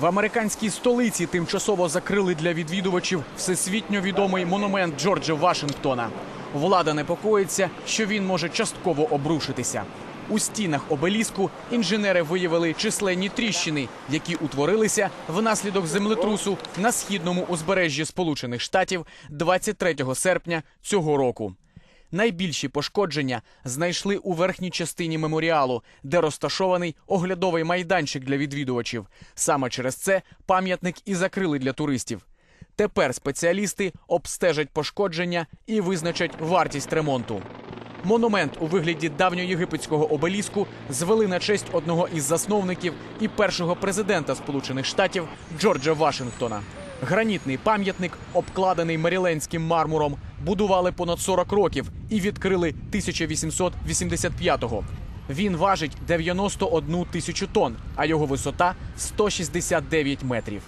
В американській столиці тимчасово закрили для відвідувачів всесвітньо відомий монумент Джорджа Вашингтона. Влада непокоїться, що він може частково обрушитися. У стінах обеліску інженери виявили численні тріщини, які утворилися внаслідок землетрусу на східному узбережжі Сполучених Штатів 23 серпня цього року. Найбільші пошкодження знайшли у верхній частині меморіалу, де розташований оглядовий майданчик для відвідувачів. Саме через це пам'ятник і закрили для туристів. Тепер спеціалісти обстежать пошкодження і визначать вартість ремонту. Монумент у вигляді давньоєгипетського обеліску звели на честь одного із засновників і першого президента Сполучених Штатів Джорджа Вашингтона. Гранітний пам'ятник, обкладений маріленським мармуром, будували понад 40 років і відкрили 1885-го. Він важить 91 тисячу тонн, а його висота 169 метрів.